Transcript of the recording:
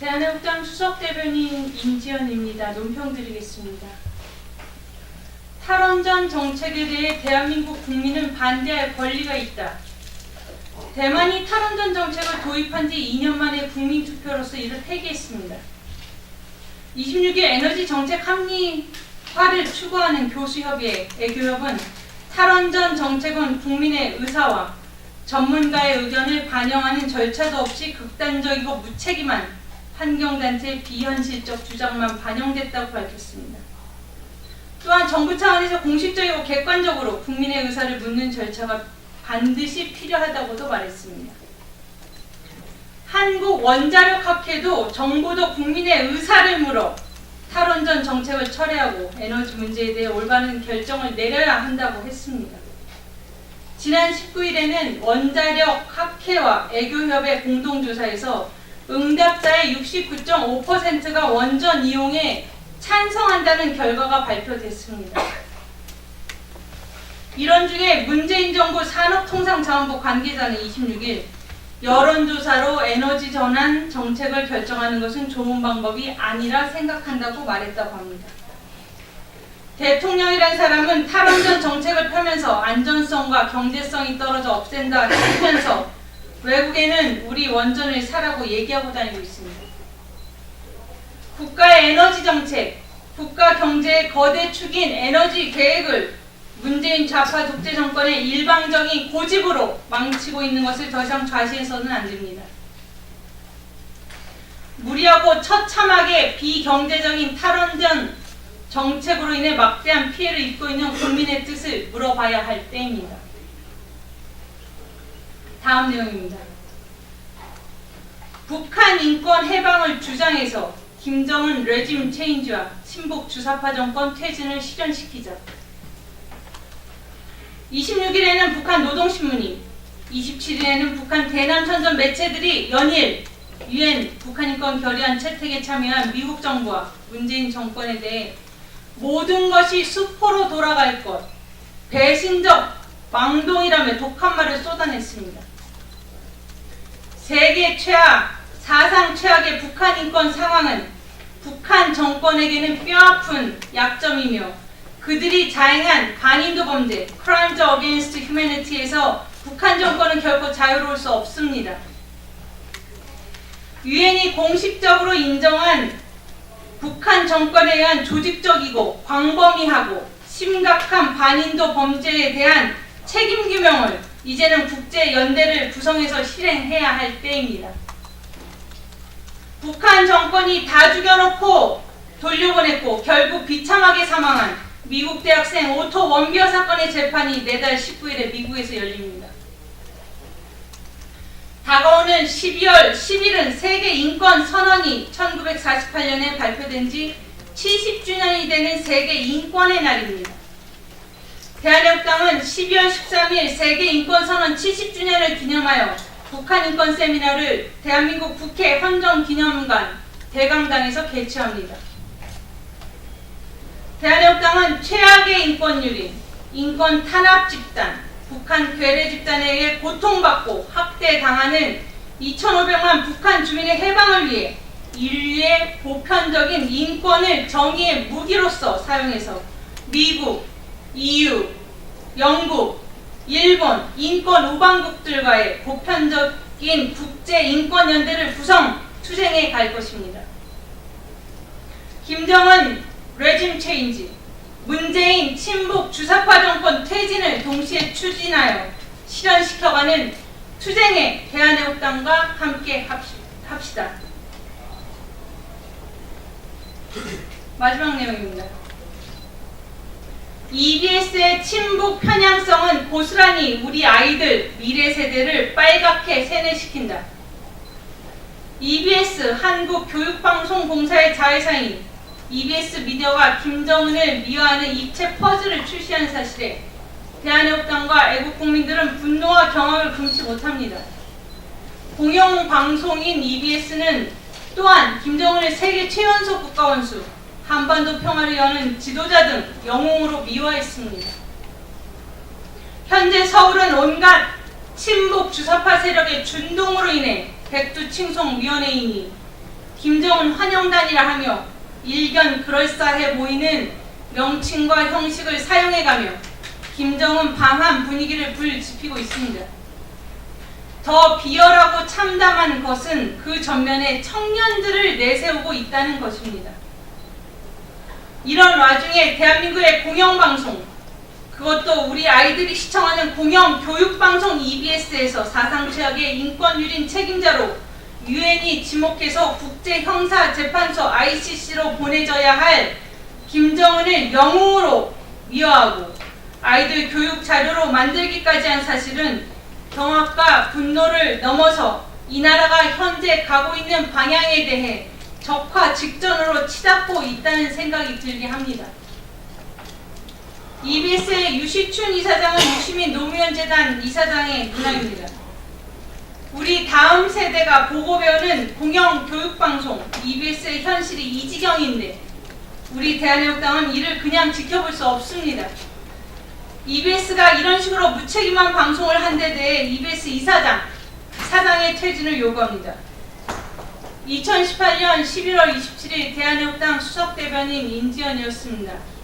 대한해국당 수석 대변인 임지연입니다. 논평 드리겠습니다. 탈원전 정책에 대해 대한민국 국민은 반대할 권리가 있다. 대만이 탈원전 정책을 도입한 지 2년 만에 국민 투표로서 이를 폐기했습니다. 26일 에너지 정책 합리화를 추구하는 교수협의회 애교협은 탈원전 정책은 국민의 의사와 전문가의 의견을 반영하는 절차도 없이 극단적이고 무책임한 환경단체의 비현실적 주장만 반영됐다고 밝혔습니다. 또한 정부 차원에서 공식적이고 객관적으로 국민의 의사를 묻는 절차가 반드시 필요하다고도 말했습니다. 한국 원자력 학회도 정부도 국민의 의사를 물어 탈원전 정책을 철회하고 에너지 문제에 대해 올바른 결정을 내려야 한다고 했습니다. 지난 19일에는 원자력 학회와 애교협의 공동조사에서 응답 자의 69.5%가 원전 이용에 찬성한다는 결과가 발표됐습니다. 이런 중에 문재인 정부 산업통상자원부 관계자는 26일 여론조사로 에너지 전환 정책을 결정하는 것은 좋은 방법이 아니라 생각한다고 말했다고 합니다. 대통령이란 사람은 탈원전 정책을 펴면서 안전성과 경제성이 떨어져 없앤다 하면서 외국에는 우리 원전을 사라고 얘기하고 다니고 있습니다. 국가의 에너지 정책, 국가 경제의 거대 축인 에너지 계획을 문재인 좌파 독재 정권의 일방적인 고집으로 망치고 있는 것을 더 이상 좌시해서는 안 됩니다. 무리하고 처참하게 비경제적인 탈원전 정책으로 인해 막대한 피해를 입고 있는 국민의 뜻을 물어봐야 할 때입니다. 다음 내용입니다. 북한 인권 해방을 주장해서 김정은 레짐 체인지와 친북 주사파 정권 퇴진을 실현시키자. 26일에는 북한 노동신문이, 27일에는 북한 대남선전 매체들이 연일 유엔 북한인권 결의안 채택에 참여한 미국 정부와 문재인 정권에 대해 모든 것이 수포로 돌아갈 것, 배신적 망동이라며 독한 말을 쏟아냈습니다. 세계 최악, 사상 최악의 북한 인권 상황은 북한 정권에게는 뼈아픈 약점이며 그들이 자행한 반인도 범죄, Crimes Against Humanity에서 북한 정권은 결코 자유로울 수 없습니다. 유엔이 공식적으로 인정한 북한 정권에 의한 조직적이고 광범위하고 심각한 반인도 범죄에 대한 책임 규명을 이제는 국제 연대를 구성해서 실행해야 할 때입니다. 북한 정권이 다 죽여놓고 돌려보냈고 결국 비참하게 사망한 미국 대학생 오토 원비어 사건의 재판이 내달 19일에 미국에서 열립니다. 다가오는 12월 10일은 세계 인권 선언이 1948년에 발표된 지 70주년이 되는 세계 인권의 날입니다. 대한민국당은 12월 13일 세계 인권 선언 70주년을 기념하여 북한 인권 세미나를 대한민국 국회 헌정기념관 대강당에서 개최합니다. 대한민국당은 최악의 인권유린, 인권 탄압 집단, 북한 괴뢰 집단에 의해 고통받고 학대당하는 2,500만 북한 주민의 해방을 위해 인류의 보편적인 인권을 정의의 무기로서 사용해서 미국, EU, 영국, 일본 인권 우방국들과의 보편적인 국제 인권 연대를 구성 투쟁해 갈 것입니다. 김정은 레짐 체인지, 문재인 친북 주사파 정권 퇴진을 동시에 추진하여 실현시켜가는 투쟁에 대한애국당과 함께 합시, 합시다. 마지막 내용입니다. EBS의 친북 편향성은 고스란히 우리 아이들 미래 세대를 빨갛게 세뇌시킨다. EBS 한국교육방송공사의 자회사인 EBS 미디어가 김정은을 미화하는 입체 퍼즐을 출시한 사실에 대한애국당과 애국국민들은 분노와 경악을 금치 못합니다. 공영방송인 EBS는 또한 김정은의 세계 최연소 국가원수, 한반도 평화를 여는 지도자 등 영웅으로 미화했습니다. 현재 서울은 온갖 친북 주사파 세력의 준동으로 인해 백두칭송위원회이니 김정은 환영단이라 하며 일견 그럴싸해 보이는 명칭과 형식을 사용해가며 김정은 방한 분위기를 불지피고 있습니다. 더 비열하고 참담한 것은 그 전면에 청년들을 내세우고 있다는 것입니다. 이런 와중에 대한민국의 공영방송, 그것도 우리 아이들이 시청하는 공영 교육방송 EBS에서 사상 최악의 인권 유린 책임자로 유엔이 지목해서 국제 형사 재판소 ICC로 보내져야 할 김정은을 영웅으로 미화하고 아이들 교육 자료로 만들기까지 한 사실은 경악과 분노를 넘어서 이 나라가 현재 가고 있는 방향에 대해 적화 직전으로 치닫고 있다는 생각이 들게 합니다. EBS의 유시춘 이사장은 유시민 노무현 재단 이사장의 문화입니다. 우리 다음 세대가 보고 배우는 공영 교육방송 EBS의 현실이 이 지경인데 우리 대한민국당은 이를 그냥 지켜볼 수 없습니다. EBS가 이런 식으로 무책임한 방송을 한 데 대해 EBS 이사장, 사장의 퇴진을 요구합니다. 2018년 11월 27일 대한민국당 수석대변인 인지연이었습니다.